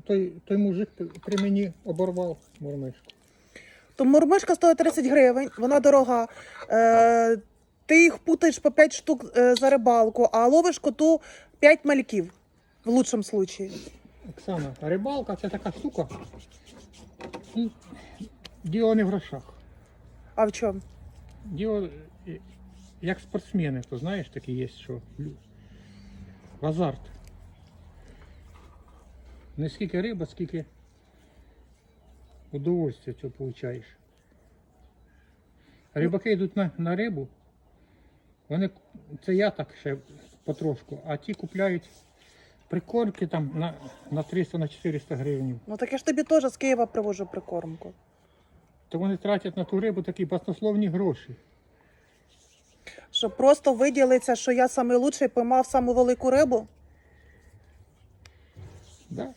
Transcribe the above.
той, той мужик при мені оборвав мормишку. То мурмишка стоїть 30 гривень, вона дорога. Е, ти їх путаєш по 5 штук е, за рибалку, а ловиш коту 5 мальків в лучшому случаї. Оксана, рибалка це така штука. Діло не в грошах. А в чому? Діло е, як спортсмени, то знаєш, такі є, що в азарт. Не скільки риба, скільки удовольствия цього получаєш. Рибаки йдуть на, на рибу, вони, це я так ще потрошку, а ті купляють прикормки там на, на 300 на 400 гривень. Ну так я ж тобі теж з Києва привожу прикормку. То вони тратять на ту рибу такі баснословні гроші. Щоб просто виділиться, що я найкращий поймав саму велику рибу. Да?